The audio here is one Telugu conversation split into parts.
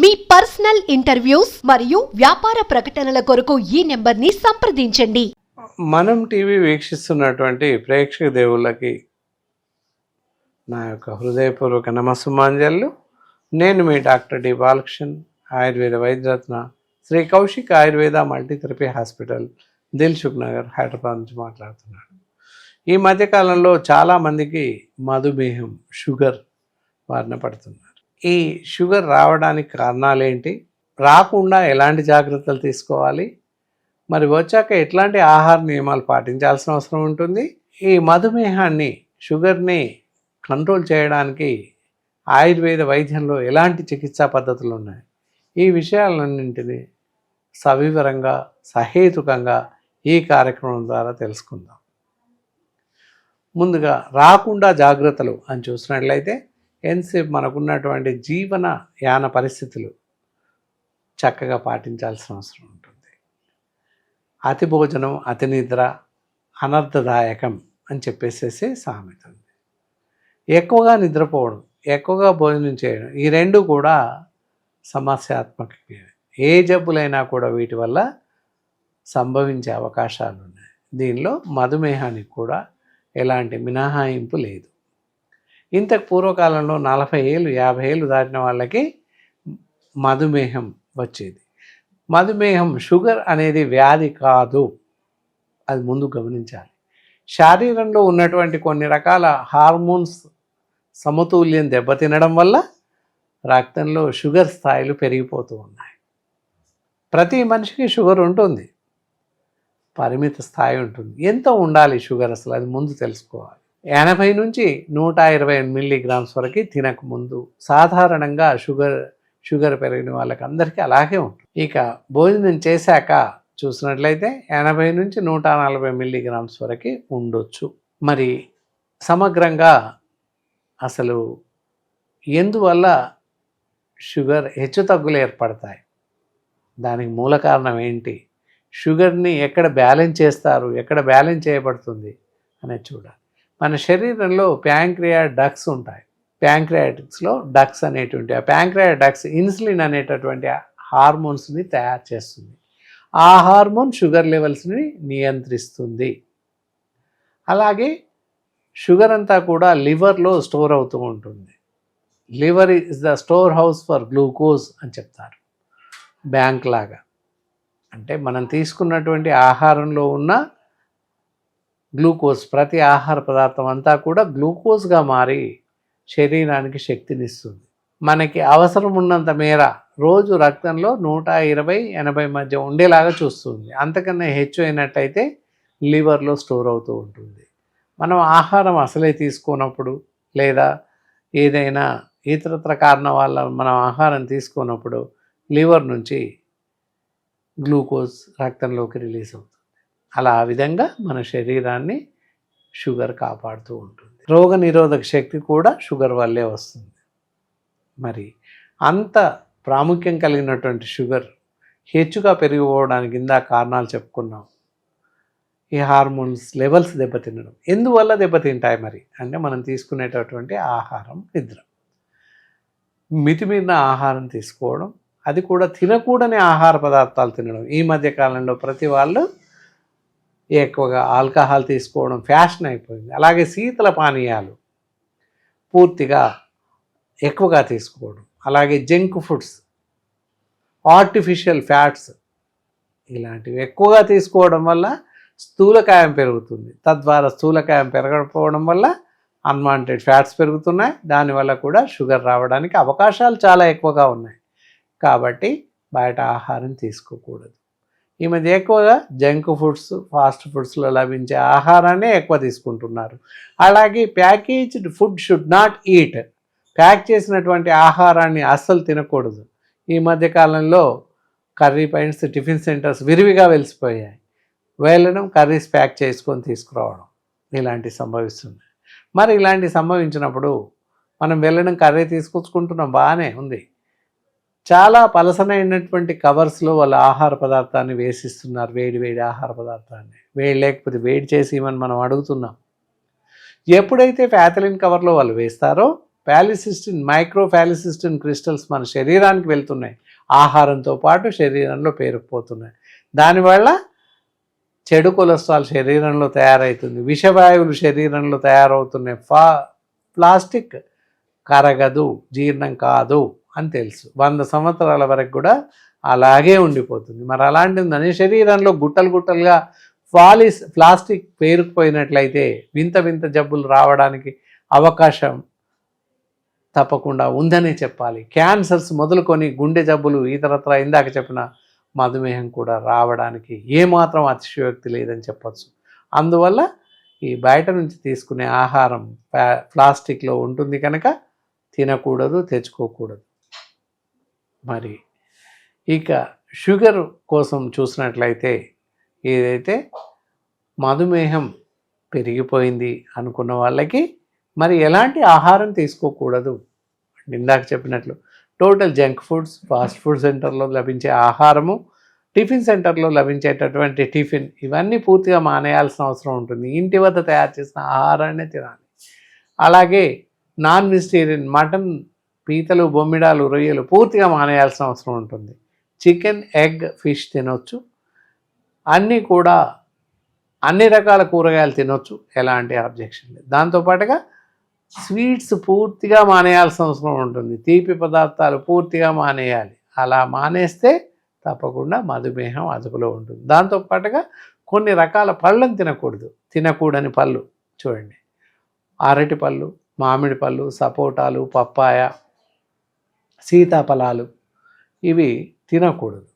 మీ పర్సనల్ ఇంటర్వ్యూస్ మరియు వ్యాపార ప్రకటనల కొరకు ఈ నెంబర్ని సంప్రదించండి. మనం టీవీ వీక్షిస్తున్నటువంటి ప్రేక్షక దేవుళ్ళకి నా యొక్క హృదయపూర్వక నమస్సుమాంజలు. నేను మీ doctor D Balakrishnan Ayurveda వైద్యరత్న Shri Kaushik Ayurveda multitherapy hospital Dilsukh Nagar Hyderabad నుంచి మాట్లాడుతున్నాను. ఈ మధ్యకాలంలో చాలామందికి మధుమేహం షుగర్ బారిన పడుతున్నారు. ఈ షుగర్ రావడానికి కారణాలు ఏంటి రాకుండా ఎలాంటి జాగ్రత్తలు తీసుకోవాలి? మరి వచ్చాక ఎట్లాంటి ఆహార నియమాలు పాటించాల్సిన అవసరం ఉంటుంది? ఈ మధుమేహాన్ని షుగర్ని కంట్రోల్ చేయడానికి ఆయుర్వేద వైద్యంలో ఎలాంటి చికిత్సా పద్ధతులు ఉన్నాయి? ఈ విషయాలన్నింటినీ సవివరంగా సహేతుకంగా ఈ కార్యక్రమం ద్వారా తెలుసుకుందాం. ముందుగా రాకుండా జాగ్రత్తలు అని చూసినట్లయితే ఎంతసేపు మనకున్నటువంటి జీవన యాన పరిస్థితులు చక్కగా పాటించాల్సిన అవసరం ఉంటుంది. అతి భోజనం అతి నిద్ర అనర్థదాయకం అని చెప్పేసేసి సామెత ఉంది ఎక్కువగా నిద్రపోవడం ఎక్కువగా భోజనం చేయడం ఈ రెండు కూడా సమస్యాత్మక ఏ జబ్బులైనా కూడా వీటి వల్ల సంభవించే అవకాశాలు ఉన్నాయి దీనిలో మధుమేహానికి కూడా ఎలాంటి మినహాయింపు లేదు. ఇంతకు పూర్వకాలంలో నలభై ఏళ్ళు యాభై ఏళ్ళు దాటిన వాళ్ళకి మధుమేహం వచ్చేది. మధుమేహం షుగర్ అనేది వ్యాధి కాదు. అది ముందు గమనించాలి. శారీరంలో ఉన్నటువంటి కొన్ని రకాల హార్మోన్స్ సమతుల్యం దెబ్బతినడం వల్ల రక్తంలో షుగర్ స్థాయిలు పెరిగిపోతూ ఉన్నాయి. ప్రతి మనిషికి షుగర్ ఉంటుంది. పరిమిత స్థాయి ఉంటుంది. ఎంత ఉండాలి షుగర్ అసలు? అది ముందు తెలుసుకోవాలి. ఎనభై నుంచి నూట ఇరవై మిల్లీగ్రామ్స్ వరకు తినక ముందు సాధారణంగా షుగర్ షుగర్ పెరిగిన వాళ్ళకి అందరికీ అలాగే ఉంటుంది. ఇక భోజనం చేశాక చూసినట్లయితే ఎనభై నుంచి నూట నలభై మిల్లీగ్రామ్స్ వరకు ఉండొచ్చు. మరి సమగ్రంగా అసలు ఎందువల్ల షుగర్ హెచ్చు తగ్గులు ఏర్పడతాయి? దానికి మూల కారణం ఏంటి? షుగర్ని ఎక్కడ బ్యాలెన్స్ చేస్తారు? ఎక్కడ బ్యాలెన్స్ చేయబడుతుంది? అనేది చూడాలి. మన శరీరంలో ప్యాంక్రియా డక్స్ ఉంటాయి. ప్యాంక్రియాటిక్స్లో డక్స్ అనేటువంటి ఆ ప్యాంక్రియా డక్స్ ఇన్సులిన్ అనేటటువంటి హార్మోన్స్ని తయారు చేస్తుంది. ఆ హార్మోన్ షుగర్ లెవెల్స్ని నియంత్రిస్తుంది. అలాగే షుగర్ అంతా కూడా లివర్లో స్టోర్ అవుతూ ఉంటుంది. Liver is the storehouse for glucose అని చెప్తారు. బ్యాంక్ లాగా. అంటే మనం తీసుకున్నటువంటి ఆహారంలో ఉన్న గ్లూకోజ్ ప్రతి ఆహార పదార్థం అంతా కూడా గ్లూకోజ్గా మారి శరీరానికి శక్తినిస్తుంది. మనకి అవసరం ఉన్నంత మేర రోజు రక్తంలో నూట ఇరవై ఎనభై మధ్య ఉండేలాగా చూస్తుంది. అంతకన్నా హెచ్చు అయినట్టయితే లివర్లో స్టోర్ అవుతూ ఉంటుంది. మనం ఆహారం అసలే తీసుకున్నప్పుడు లేదా ఏదైనా ఇతరత్ర కారణం వల్ల మనం ఆహారం తీసుకున్నప్పుడు లివర్ నుంచి గ్లూకోజ్ రక్తంలోకి రిలీజ్ అవుతుంది. అలా ఆ విధంగా మన శరీరాన్ని షుగర్ కాపాడుతూ ఉంటుంది. రోగ నిరోధక శక్తి కూడా షుగర్ వల్లే వస్తుంది. మరి అంత ప్రాముఖ్యం కలిగినటువంటి షుగర్ హెచ్చుగా పెరిగిపోవడానికి ఇందా కారణాలు చెప్పుకున్నాం. ఈ హార్మోన్స్ లెవెల్స్ దెబ్బతినడం. ఎందువల్ల దెబ్బతింటాయి మరి? అంటే మనం తీసుకునేటటువంటి ఆహారం నిద్ర. మితిమీరిన ఆహారం తీసుకోవడం అది కూడా తినకూడని ఆహార పదార్థాలు తినడం. ఈ మధ్య కాలంలో ప్రతి వాళ్ళు ఎక్కువగా ఆల్కహాల్ తీసుకోవడం ఫ్యాషన్ అయిపోయింది. అలాగే శీతల పానీయాలు పూర్తిగా ఎక్కువగా తీసుకోవడం. అలాగే జంక్ ఫుడ్స్ ఆర్టిఫిషియల్ ఫ్యాట్స్ ఇలాంటివి ఎక్కువగా తీసుకోవడం వల్ల స్థూలకాయం పెరుగుతుంది. తద్వారా స్థూలకాయం పెరగకపోవడం వల్ల అన్వాంటెడ్ ఫ్యాట్స్ పెరుగుతున్నాయి. దానివల్ల కూడా షుగర్ రావడానికి అవకాశాలు చాలా ఎక్కువగా ఉన్నాయి. కాబట్టి బయట ఆహారం తీసుకోకూడదు. ఈ మధ్య ఎక్కువగా జంక్ ఫుడ్స్ ఫాస్ట్ ఫుడ్స్లో లభించే ఆహారాన్ని ఎక్కువ తీసుకుంటున్నారు. అలాగే packaged food should not eat. Pack చేసినటువంటి ఆహారాన్ని అస్సలు తినకూడదు. ఈ మధ్య కాలంలో కర్రీ పాయింట్స్ టిఫిన్ సెంటర్స్ విరివిగా వెలిసిపోయాయి. వెళ్ళడం కర్రీస్ ప్యాక్ చేసుకొని తీసుకురావడం ఇలాంటివి సంభవిస్తుంది. మరి ఇలాంటివి సంభవించినప్పుడు మనం వెళ్ళడం కర్రీ తీసుకొచ్చుకుంటున్నాం బాగానే ఉంది. చాలా పలసనైనటువంటి కవర్స్లో వాళ్ళ ఆహార పదార్థాన్ని వేసిస్తున్నారు వేడి వేడి ఆహార పదార్థాన్ని. వేడి లేకపోతే వేడి చేసి ఇవ్వని మనం అడుగుతున్నాం. ఎప్పుడైతే ఫ్యాథలిన్ కవర్లో వాళ్ళు వేస్తారో ప్యాలిసిస్టిన్ మైక్రో ప్యాలిసిస్టిన్ క్రిస్టల్స్ మన శరీరానికి వెళ్తున్నాయి. ఆహారంతో పాటు శరీరంలో పేరుకుపోతున్నాయి. దానివల్ల చెడు కొలెస్ట్రాల్ శరీరంలో తయారవుతుంది విషవాయువులు శరీరంలో తయారవుతున్నాయి. ఫా ప్లాస్టిక్ కరగదు జీర్ణం కాదు. అని తెలుసు. వంద సంవత్సరాల వరకు కూడా అలాగే ఉండిపోతుంది. మరి అలాంటిది శరీరంలో గుట్టలు గుట్టలుగా పాలిస్ ప్లాస్టిక్ పేరుకుపోయినట్లయితే వింత వింత జబ్బులు రావడానికి అవకాశం తప్పకుండా ఉందనే చెప్పాలి. క్యాన్సర్స్ మొదలుకొని గుండె జబ్బులు ఇతరత్ర ఇందాక చెప్పిన మధుమేహం కూడా రావడానికి ఏమాత్రం అతిశయోక్తి లేదని చెప్పచ్చు. అందువల్ల ఈ బయట నుంచి తీసుకునే ఆహారం ప్లాస్టిక్లో ఉంటుంది కనుక తినకూడదు తెచ్చుకోకూడదు. మరి. ఇక షుగర్ కోసం చూసినట్లయితే ఏదైతే మధుమేహం పెరిగిపోయింది అనుకున్న వాళ్ళకి మరి ఎలాంటి ఆహారం తీసుకోకూడదు. ఇందాక చెప్పినట్లు total junk foods fast food సెంటర్లో లభించే ఆహారము టిఫిన్ సెంటర్లో లభించేటటువంటి టిఫిన్ ఇవన్నీ పూర్తిగా మానేయాల్సిన అవసరం ఉంటుంది. ఇంటి వద్ద తయారు చేసిన ఆహారాన్ని తినాలి. అలాగే నాన్ వెజిటేరియన్ మటన్ పీతలు బొమ్మిడాలు రొయ్యలు పూర్తిగా మానేయాల్సిన అవసరం ఉంటుంది. చికెన్ ఎగ్ ఫిష్ తినొచ్చు. అన్నీ కూడా అన్ని రకాల కూరగాయలు తినొచ్చు. ఎలాంటి ఆబ్జెక్షన్ లేదు. దాంతోపాటుగా స్వీట్స్ పూర్తిగా మానేయాల్సిన అవసరం ఉంటుంది. తీపి పదార్థాలు పూర్తిగా మానేయాలి. అలా మానేస్తే తప్పకుండా మధుమేహం అదుపులో ఉంటుంది. దాంతోపాటుగా కొన్ని రకాల పళ్ళను తినకూడదు. తినకూడని పళ్ళు చూడండి. అరటి పళ్ళు మామిడి పళ్ళు సపోటాలు పప్పాయ సీతాఫలాలు. ఇవి తినకూడదు.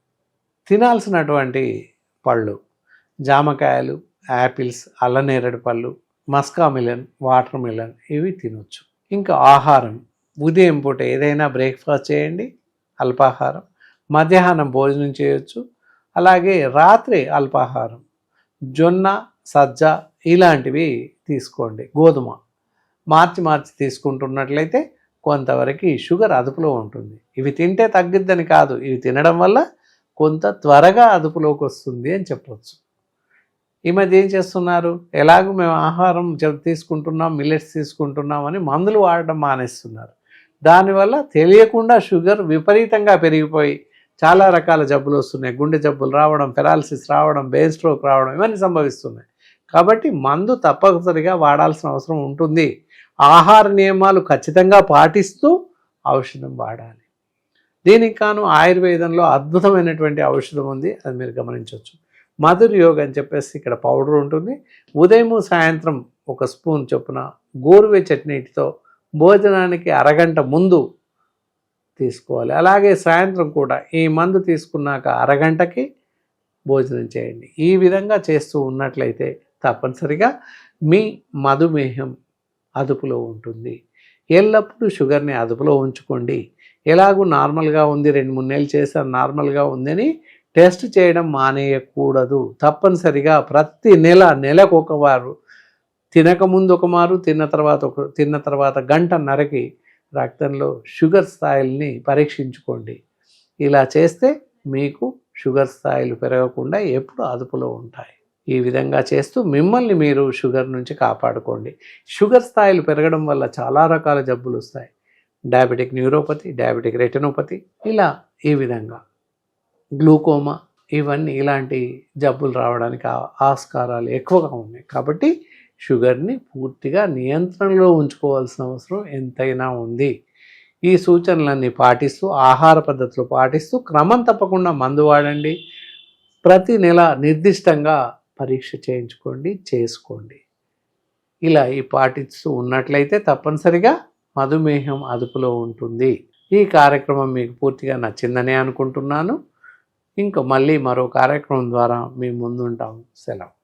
తినాల్సినటువంటి పళ్ళు. జామకాయలు యాపిల్స్ అల్లనేరడి పళ్ళు మస్కా మిలన్ వాటర్ మిలన్ ఇవి తినొచ్చు. ఇంకా ఆహారం. ఉదయం పూట ఏదైనా బ్రేక్ఫాస్ట్ చేయండి అల్పాహారం. మధ్యాహ్నం భోజనం చేయొచ్చు. అలాగే రాత్రి అల్పాహారం. జొన్న సజ్జ ఇలాంటివి తీసుకోండి. గోధుమ. మార్చి మార్చి తీసుకుంటున్నట్లయితే కొంతవరకు ఈ షుగర్ అదుపులో ఉంటుంది. ఇవి తింటే తగ్గిద్దని కాదు. ఇవి తినడం వల్ల కొంత త్వరగా అదుపులోకి వస్తుంది అని చెప్పొచ్చు. ఈ మధ్య ఏం చేస్తున్నారు? ఎలాగో మేము ఆహారం తీసుకుంటున్నాం మిల్లెట్స్ తీసుకుంటున్నాం అని మందులు వాడడం మానేస్తున్నారు. దానివల్ల తెలియకుండా షుగర్ విపరీతంగా పెరిగిపోయి చాలా రకాల జబ్బులు వస్తున్నాయి. గుండె జబ్బులు రావడం పెరాలసిస్ రావడం బెయిన్ స్ట్రోక్ రావడం ఇవన్నీ సంభవిస్తున్నాయి. కాబట్టి మందు తప్పనిసరిగా వాడాల్సిన అవసరం ఉంటుంది. ఆహార నియమాలు ఖచ్చితంగా పాటిస్తూ ఔషధం వాడాలి. దీనికి కాను ఆయుర్వేదంలో అద్భుతమైనటువంటి ఔషధం ఉంది అది మీరు గమనించవచ్చు. మధుర్ యోగ్ అని చెప్పేసి ఇక్కడ పౌడర్ ఉంటుంది. ఉదయం సాయంత్రం ఒక స్పూన్ చొప్పున గోరువే చట్నీటితో భోజనానికి అరగంట ముందు తీసుకోవాలి. అలాగే సాయంత్రం కూడా ఈ మందు తీసుకున్నాక అరగంటకి భోజనం చేయండి. ఈ విధంగా చేస్తూ ఉన్నట్లయితే తప్పనిసరిగా మీ మధుమేహం అదుపులో ఉంటుంది. ఎల్లప్పుడూ షుగర్ని అదుపులో ఉంచుకోండి. ఎలాగూ నార్మల్గా ఉంది రెండు మూడు నెలలు చేశారు నార్మల్గా ఉందని టెస్ట్ చేయడం మానేయకూడదు. తప్పనిసరిగా ప్రతి నెల నెలకు ఒక వారు తినకముందు ఒక మారు తిన్న తర్వాత ఒక తిన్న తర్వాత గంటన్నరకి రక్తంలో షుగర్ స్థాయిల్ని పరీక్షించుకోండి. ఇలా చేస్తే మీకు షుగర్ స్థాయిలు పెరగకుండా ఎప్పుడు అదుపులో ఉంటాయి. ఈ విధంగా చేస్తూ మిమ్మల్ని మీరు షుగర్ నుంచి కాపాడుకోండి. షుగర్ స్థాయిలు పెరగడం వల్ల చాలా రకాల జబ్బులు వస్తాయి. డయాబెటిక్ న్యూరోపతి డయాబెటిక్ రెటినోపతి ఇలా ఈ విధంగా. గ్లూకోమా ఇవన్నీ ఇలాంటి జబ్బులు రావడానికి ఆస్కారాలు ఎక్కువగా ఉన్నాయి. కాబట్టి షుగర్ని పూర్తిగా నియంత్రణలో ఉంచుకోవాల్సిన అవసరం ఎంతైనా ఉంది. ఈ సూచనలన్నీ పాటిస్తూ ఆహార పద్ధతులు పాటిస్తూ క్రమం తప్పకుండా మందు వాడండి. ప్రతి నెల నిర్దిష్టంగా పరీక్ష చేయించుకోండి చేసుకోండి. ఇలా ఈ పాటిస్తూ ఉన్నట్లయితే తప్పనిసరిగా మధుమేహం అదుపులో ఉంటుంది. ఈ కార్యక్రమం మీకు పూర్తిగా నచ్చిందని అనుకుంటున్నాను. ఇంకా మళ్ళీ మరో కార్యక్రమం ద్వారా మీ ముందుంటాం. సెలవు.